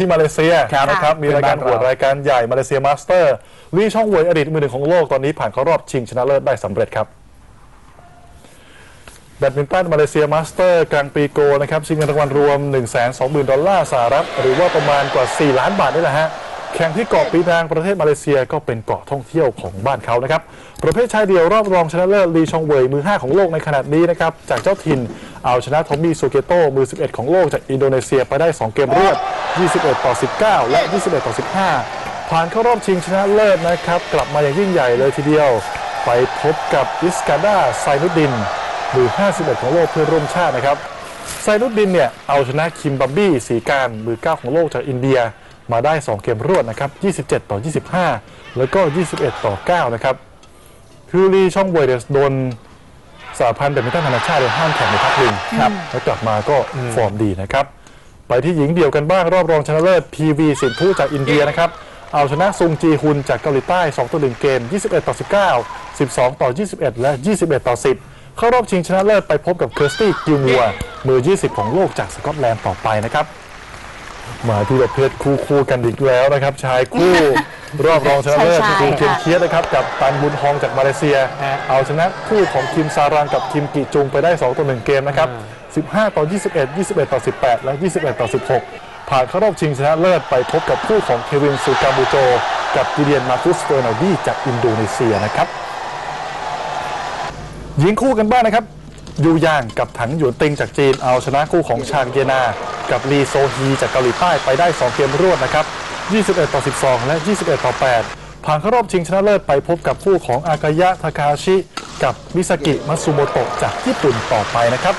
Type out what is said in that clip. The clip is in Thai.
ที่มาเลเซียครับนะครับมีรายการเป็นหับ้านวเรารายการใหญ่มาเลเซียมาสเตอร์ลีช่องเวยอดีตมือหนึ่งของโลกตอนนี้ผ่านเข้ารอบชิงชนะเลิศได้สำเร็จครับแบดมินตันมาเลเซียมาสเตอร์กลางปีโกนะครับชิงเงินรางวัลรวม 1 2 0 0 0 0 ดอลลาร์สหรัฐ หรือว่าประมาณกว่า 4 ล้านบาทนี่แหละฮะ แข่งที่เกาะปีนางประเทศมาเลเซียก็เป็นเกาะท่องเที่ยวของบ้านเขานะครับ ประเภทชายเดี่ยวรอบรองชนะเลิศลีชองเวยมือ 5 ของโลกในขณะนี้นะครับ จากเจ้าถิ่นเอาชนะทอมมี่ซูเกโตมือ 11 ของโลกจากอินโดนีเซียไปได้ 2 เกมรวด 21 ต่อ 19 และ 21 ต่อ 15 ผ่านเข้ารอบชิงชนะเลิศนะครับ กลับมาอย่างยิ่งใหญ่เลยทีเดียว ไปพบกับอิสกาดาไซนุดดินมือ 51 ของโลกเพื่อนร่วมชาตินะครับ ไซนุดดินเนี่ย เอาชนะคิมบับบี้สีการมือ 9 ของโลกจากอินเดียมาได้ 2 เกมรวดนะครับ 27 ต่อ 25 แล้วก็ 21 ต่อ 9 นะครับคือลีช่องเวยเนี่ยโดนสหพันธ์แบดมินตันนานาชาติเนี่ยห้ามแข่งในพักหนึ่งครับแล้วกลับมาก็ฟอร์มดีนะครับ ไปที่หญิงเดี่ยวกันบ้างรอบรองชนะเลิศ PV สินทุจากอินเดียนะครับ เอาชนะซุงจีฮุนจากเกาหลีใต้ 2 ต่อ 1 เกม 21 ต่อ 19 12 ต่อ 21 และ 21 ต่อ 10 เข้ารอบชิงชนะเลิศไปพบกับเคอร์สตี้กิลมัวมือ 20 ของโลกจากสกอตแลนด์ต่อไปนะครับ มาที่ประเภทคู่คู่กันอีกแล้วนะครับ ชายคู่ รอบรองชนะเลิศใช่คือๆเคียนค่ะเคียสนะครับ กับตันบุญฮองจากมาเลเซียฮะเอาชนะคู่ของคิมซารังกับคิมกิจุงไปได้ 2 ต่อ 1 เกมนะครับ 15 ต่อ 21 21 ต่อ 18 และ 21 ต่อ 16 ผ่านเข้ารอบชิงชนะเลิศไปพบกับคู่ของเควินซูกามูโจ กับกิเดียนมาคุสเฟอร์นาดีจากอินโดนีเซียนะครับหญิงคู่กันบ้างนะครับยูยางกับถังหยวนติงจากจีนเอาชนะคู่ของชางเยนา กับลีโซฮีจากเกาหลีใต้ไปได้ 2 เกมรวดนะครับ 21 ต่อ 12 และ 21 ต่อ 8 ผ่านเข้ารอบชิงชนะเลิศไปพบกับคู่ของอากายะทาคาชิ กับมิสกิมัตสุโมโตะจากญี่ปุ่นต่อไปนะครับ